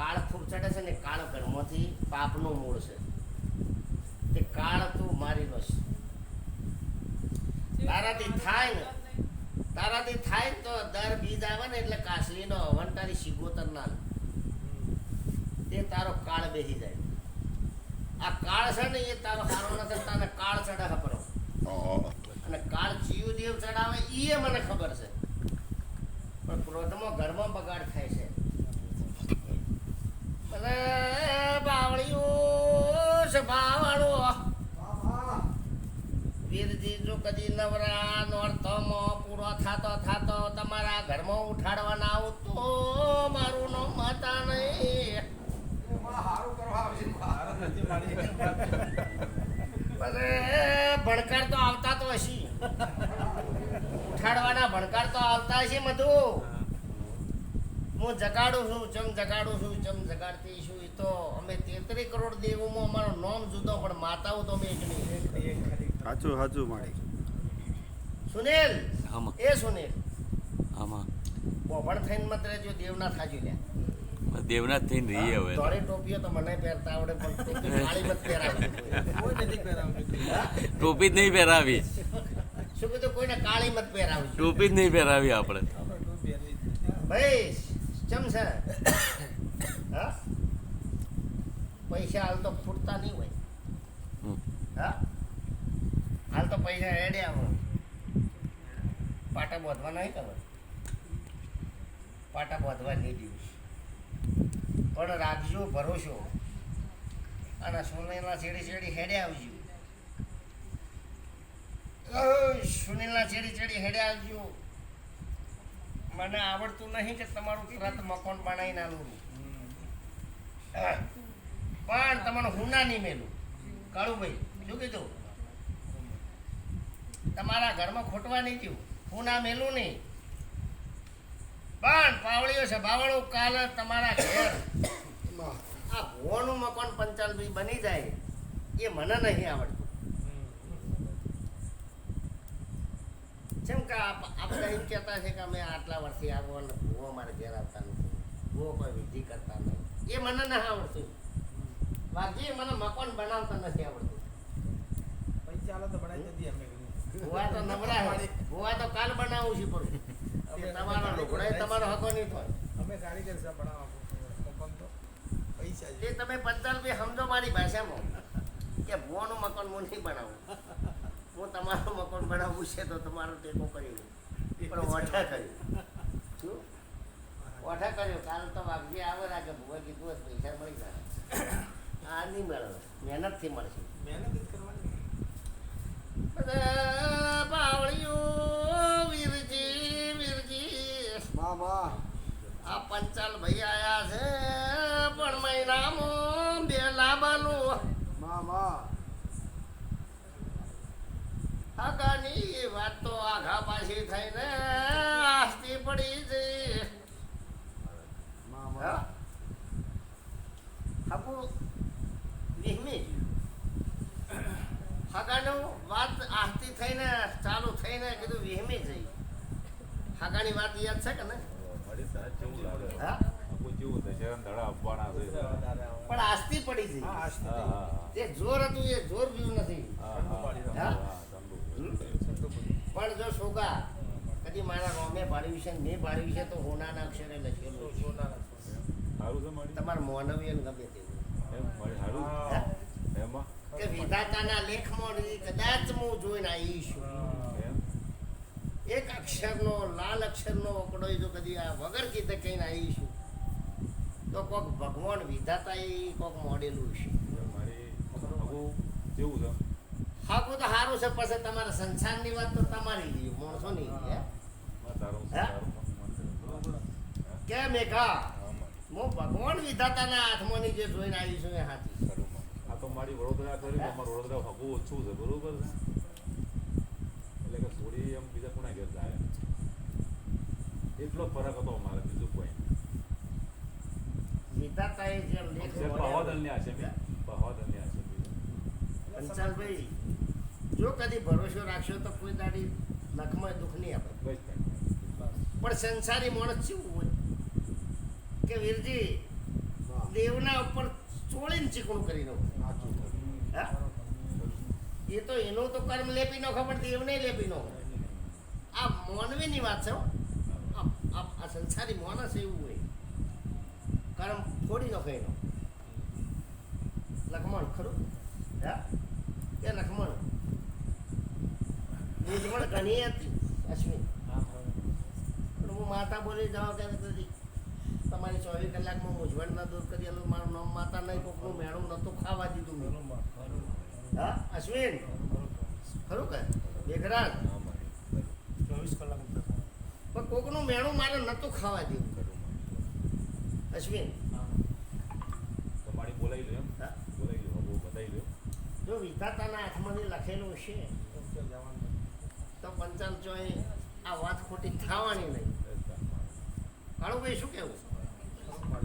કાળ ખૂબ ચડે છે ને કાળ ઘરમાંથી પાપનું મૂળ છે. તે કાળ તું મારી બસ. તારાથી થાય ને, તારાથી થાય તો દર બીજ આવે ને એટલે કાસલીનો હવન તારી શિગોતર ના તે તારો કાળ બેસી જાય. આ કાળ છે ને એ તારો સારો નથી તને કાળ ચડે ખબર. અને કાળ જીવ દેવ ચડાવે એ મને ખબર છે. પણ ક્રોધમાં ઘરમાં બગાડ થાય છે. બાવળીઓ છે બાવળો વીરજી જો કદી નવરા નોરતમાં પૂરો થાતો થાતો તમારા ઘરમાં ઉઠાડવાના આવું તો મારું નામ માતા નહીં. ભણકાર તો આવતા તો હશે. ઉઠાડવાના ભણકાર તો આવતા હશે બધું હું જગાડું છું ચમ જગાડું છું ચમ જગાડતી છું. એ તો અમે તેત્રી કરોડ દેવોમાં અમારો નામ જુદો પણ માતાઓ તો અમે એકની. સાચું સાચું માડી. સુનિલ આમાં એ સુનિલ. આમાં બોભણ થઈને મત રહેજો દેવના થાજો લે દેવનાથ થઈને રહીએ હવે તો. ટોપીઓ તો મને પહેરતા આવડે પણ કાળી મત પહેરાવી. ટોપી જ નહીં પહેરાવી. શું કીધું? કોઈને કાળી મત પહેરાવી ટોપી જ નહીં પહેરાવી આપણે. ભાઈ ચમ છે? હા? પૈસા હાલ તો ફૂટતા નહીં હોય. હા? હાલ તો પૈસા હેડે આવો. પાટા બોધવા નહીં ખબર? પાટા બોધવા નહીં દિવસ પણ રાખજો ભરોસો. અને સુનિલના છેડી છેડી હેડે આવજો. સુનિલના છેડી છેડી હેડે આવજો. મને આવડતું નહીં કે તમારું તરત મકાન બનાવી નાનું હા. પણ તમને હુના નહીં મેલું. કાળુભાઈ, શું કીધું? તમારા ઘરમાં ખોટવા નહીં ગયું હું ના મેલું નહીં. પણ પાવળીઓ છે, બાવળું કાલ તમારા ઘર આ ભોનું મકાન પંચાલ બની જાય. એ મને નહીં આવડતું. જેમ કે આપણે એમ કહેતા છે કે અમે આટલા વર્ષથી આવો અને ભૂવો અમારે ઘેર આવતા નથી. ભૂવો કોઈ વિધિ કરતા નહીં એ મને ના આવડતું. બાકી મને મકાન બનાવતા નથી આવડતું. ભૂવા તો નબળા ભૂવા તો કાલ બનાવું છું પણ. તમારો લુગડાય તમારો હકો નહીં થાય. એ તમે પંચાલભાઈ સમજો મારી ભાષામાં. કે ભૂવાનું મકાન હું નહીં બનાવું. તમારું મકાન બનાવવું છે તો તમારો ટેકો કરી લઉં પણ ઓઠા કર્યું. શું? ઓઠા કર્યો. કાલ તો વાગજી આવે રાખે ભૂવા કીધું પૈસા મળી જાય. આ નહીં મહેનતથી મળશે. બધા પાવળીઓ વીરજી વીરજી. આ પંચાલ ભાઈ આયા છે પણ મહિનામાં બે લાબાનું. વાત તો આઘા પાછી થઈને આસ્તી પડી છે હા? વિહમી હાગાનું વાત આસ્તી થઈને ચાલુ થઈને કીધું વિહમી જઈ. હાગાની વાત યાદ છે કે ને પણ આસ્તી પડી જઈ જે જોર હતું એ જોર બી નથી. પણ જો સોગા કદી મારા રોમે પાડ્યું છે ને મેં પાડ્યું છે તો હોનાના અક્ષરે લખેલું છે. તમારા મોનવીયન ગમે તેવું. કે વિધાતાના લેખમાં કદાચ હું જોઈને આવી છું એક અક્ષરનો લાલ અક્ષરનો ઓકડો જો કદી આ વગર કીધે કહીને આવી છું તો કોક ભગવાન વિધાતા એ કોક મોડેલું છે. હાકું તો સારું છે પછી તમારા સંસારની વાત તો તમારી લીધી માણસો ની કે મેઘા હું ભગવાન વિધાતાના હાથમાં જે જોઈને આવી છું એ હાથી. આ તો મારી વડોદરા કરી અમારું વડોદરા હગું ઓછું છે બરોબર છે? એટલે કે થોડી એમ બીજા કોના ઘેર જાય. એટલો ફરક હતો અમારે બીજું કોઈ. વિધાતાએ જેમ લેખ છે મોડેલો. પહવાદલની આશે મેં પહવાદલની આશે પંચાલભાઈ જો કદી ભરોસો રાખશો તો કોઈ દાડી લખમાં દુઃખ નહીં આપે. પણ સંસારી માણસ કેવું હોય? કે વીરજી દેવના ઉપર ચોળીને ચીકણું કરી હા? એ તો એનો તો કર્મ લેપી નાખો પણ દેવને લેપી નો આ માનવીની વાત છે હો. આ સંસારી માણસ એવું હોય. કર્મ ફોડી નાખે એનો. લખમણ ખરું? હા? કે લખમણ? નિજમણ ઘણી હતી. અશ્વિન. પણ હું માતા બોલી જવા કે નથી. તમારી ચોવીસ કલાકમાં મૂંઝવણ ના દૂર કરી આલું મારું નામ માતા નહીં કોકનું મેળું નહોતું ખાવા દીધું મેં. હા અશ્વિન? ખરું કે? બેઘરાજ ચોવીસ કલાક પણ કોકનું મેળું મારે નહોતું ખાવા દીધું. અશ્વિન? તમારી બોલાવી લો એમ? બોલાવી લો બતાવી લો જો વિધાતાના હાથમાંથી લખેલું છે પંચાલ ચોય આ વાત ખોટી થવાની નહીં. ભાઈ શું કેવું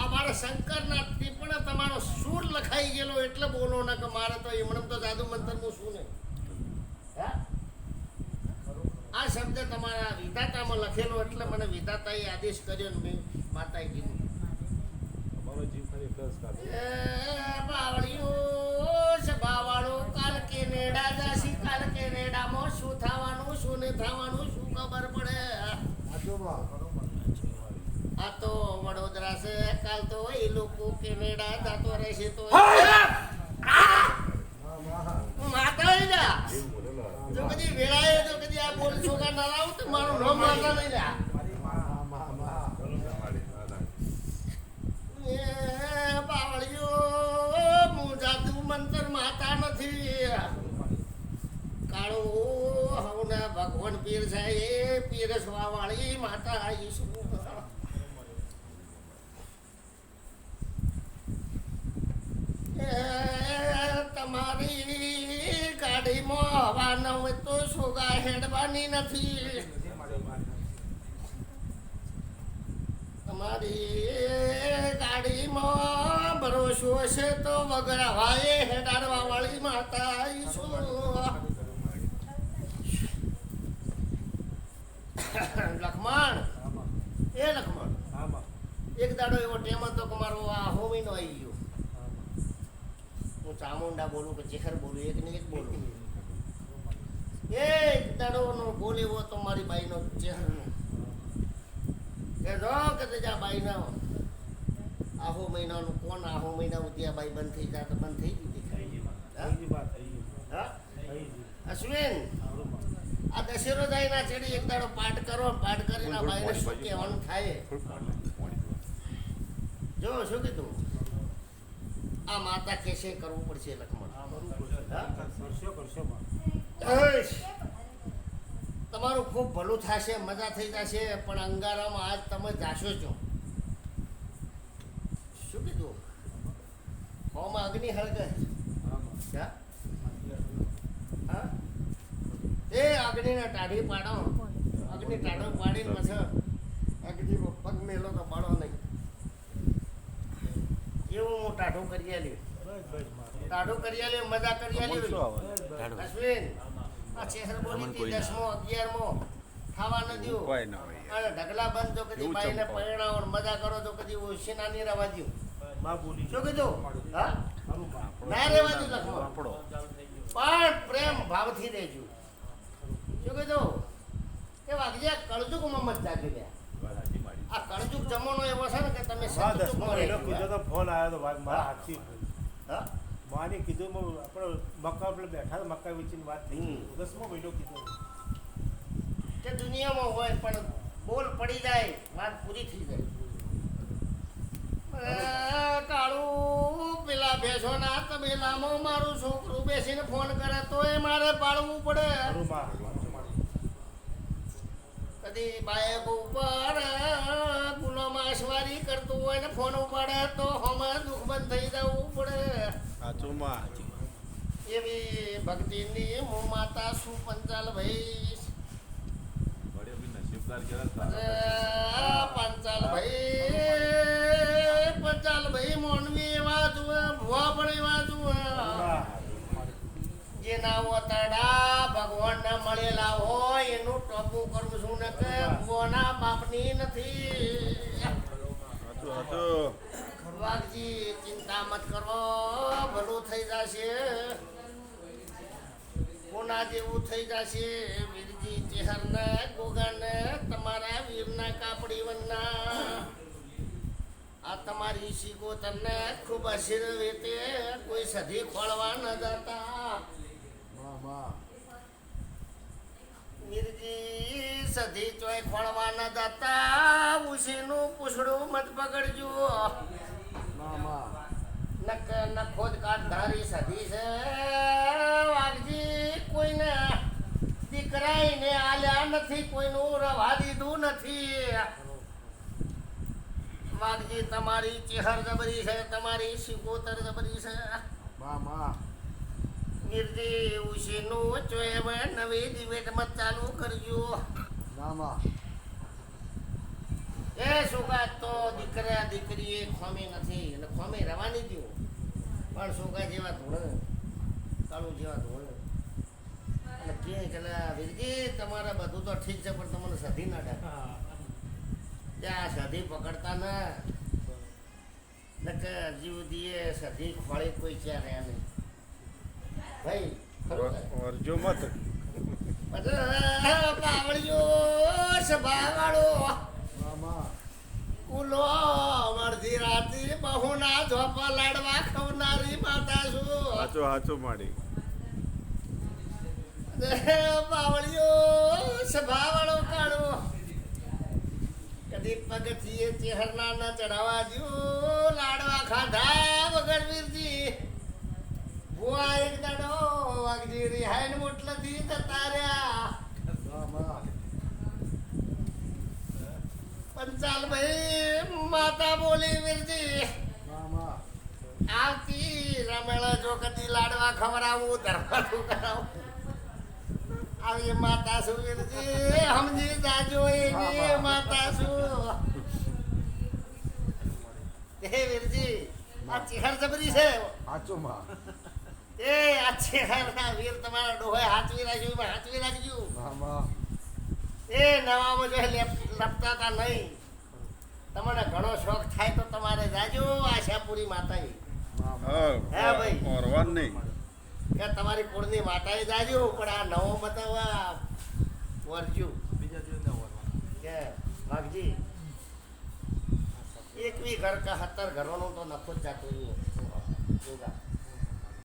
આ મારા શંકરના ટીપણે તમારો સૂર લખાઈ ગયેલો એટલે બોલો ના કે મારે તો એમણે તો જાદુ મંતરનું શું નહીં. આ શબ્દ તમારા વિધાતામાં લખેલો એટલે મને વિધાતાએ આદેશ કર્યો ને મેં માતાએ કીધું. છે બાવાળો કાલ કેનેડા જાસી કાલ કેનેડામાં શું થવાનું, શું નહીં થવાનું, શું ખબર પડે? આ તો વડોદરા છે, કાલ તો એ લોકો કેનેડા જતો રહેશે તો માતા નહીં જા એવું બોલેલો જો કદી વેળાએ જો કદી આ બોલ છોકરા ના લાવું તો મારું નામ માતા નહીં જા એ બાવળીઓ હું જાદુ મંતર માતા નથી કાળો હવને ભગવાન પીર છે એ પીરસવા વાળી માતા ઈસુ એ તમારી ગાડીમાં હવા ન હોય તો સોગા હેડવાની નથી ગાડીમાં ભરોસો છે તો વગર હવાએ હેડાડવા વાળી માતા લખમણ. એ લખમણ. એક દાડો એવો ટેમ હતો કે મારો આ હોમીનો આવી ગયો. હું ચામુંડા બોલું કે ચેખર બોલું એક ને એક બોલું. એક દાડો નો બોલ એવો તો મારી બાઈનો ચેહર કે જો કે જા બાઈના આહો મહિનાનું કોણ? આહો મહિના ઉદ્યા બાઈ બંધ થઈ જાય તો બંધ થઈ ગઈ અશ્વિન આ દશેરો જાય ના ચડી એક દાડો પાઠ કરો પાઠ કરીને આ બાઈને શું કહેવાનું થાય? જો શું કીધું? આ માતા કેસે કરવું પડશે લખમણ. કરશો કરશો. તમારું ખૂબ ભલું થશે મજા થઈ જશે પણ અંગારામાં આજ તમે જાશો છો શું કીધું? હોમાં અગ્નિ હળગે? એ અગ્નિને ટાઢી પાડો. અગ્નિ ટાઢો પાડીને પછી અગ્નિ પગ મેલો તો પાડો નહીં. એવું હું ટાઢું કરી આલ્યું. ટાઢું કરી આલ્યું મજા કરી આલ્યું. અશ્વિન આ ચેહર બોલી. દસમો અગિયારમો. ખાવા ન દ્યું. કોઈ ના હોય અને ઢગલા બંધ તો કદી બાઈને ચંપા. મજા કરો તો કદી ઓશીના નહીં રહેવા દ્યું. શું કીધું? હા? ના રહેવા દ્યું લખમણ પણ પ્રેમ ભાવથી રહેજો. શું કીધું? કે વાગજ્યા કળજુગમાં મત જાગી ગયા. આ કળજુક જમાનો એવો છે ને કે તમે સચુક ફોન આવ્યો તો મારા હાથથી હા? માને કીધું આપણે મક્કા આપણે બેઠા મક્કા વેચીને વાત થઈ દસમો મહિનો કીધું. તે દુનિયામાં હોય પણ બોલ પડી જાય વાત પૂરી થઈ જાય. કાળું પેલા ભેંસોના તબેલામાં મારું છોકરું બેસીને ફોન કરે તો એ મારે પાડવું પડે. કદી બાયક ઉપર ગુલામાં અસવારી કરતું હોય ને ફોન ઉપાડે તો હમણાં દુઃખ બંધ થઈ જવું પડે. સાચું માં એવી ભક્તિની હું માતા શું પંચાલ ભાઈ. પંચાલ પંચાલ મોનવી એવા જુએ ભુવા પણ એવા જુએ જેના ઓતરડા ભગવાનને મળેલા હોય એનું ટોપું કરવું છું ને કે ભુવાના બાપની નથી. વાઘજી ચિંતા મત કરો ભલું થઈ જશે. કોના જેવું થઈ જશે? વીરજી ચેહરને ગોગાને તમારા વીરના કાપડી વનના. આ તમારી શિકોતરને ખૂબ આશીર્વાદ તે કોઈ સધી ખોળવા ન જતા. વીરજી સધી ચોય ખોળવા ન જતા. ઉશીનું પૂછડું મત પકડજો. નક નખોદ કાઢધારી સધી છે. વાઘજી કોઈને દીકરાઈને આલ્યા નથી કોઈનું રવા દીધું નથી. વાઘજી તમારી ચેહર જબરી છે તમારી શિકોતર જબરી છે. નિર્જી ઉશીનું ચોયબ નવી મત ચાલુ કરજો એ સુગા તો દીકરા દીકરી એ ખોમે નથી અને ખોમે રવાની દો પણ સુગા જેવા ધોળ. કાળુ જેવા ધોળ. અને કે ચલા વીરજી તમારે બધું તો ઠીક છે પણ તમને સધી ના ડાકે. આ સધી પકડતા ના નકે જીવ દીએ સધી ખોળે કોઈ ચાર રહ્યા નહીં. ભાઈ અરજો મત. પાવળિયો સભાવાળો. કુલો અડધી રાતે બહુના ઝોપા લાડવા ખવનારી માતા છું. સાચું સાચું માડી. બાવળીઓ સ્વભાવળો કાળો. કદી પગથીએ ચહેરના ન ચડાવા જો લાડવા ખાધા વગર વીરજી. બુઆ એક દાડો વાગજી રિહાઈન મોટલાથી જતા રહ્યા. પંચાલ ભાઈ માતા બોલી વીરજી આવતી રમેલા જો કદી લાડવા ખવડાવું ધરવાતું કરાવું આવી માતા શું વીરજી સમજી જાજો એની માતા શું એ વીરજી આ ચેહર જબરી છે. એ આ ચેહર ના વીર તમારા ડોહે હાચવી રાખ્યું હાચવી રાખજો. એ નવામાં જો લપતા તા નહીં. તમને ઘણો શોખ થાય તો તમારે જાજો આશાપુરી માતા હે ભાઈ. નહીં. કે તમારી કુળની માતાએ જાજો પણ આ નવો બતાવવા વરજ્યું કે ભાગજી એકવી ઘર કા હતર ઘરોનું તો નખો જ જાતો. જોગા.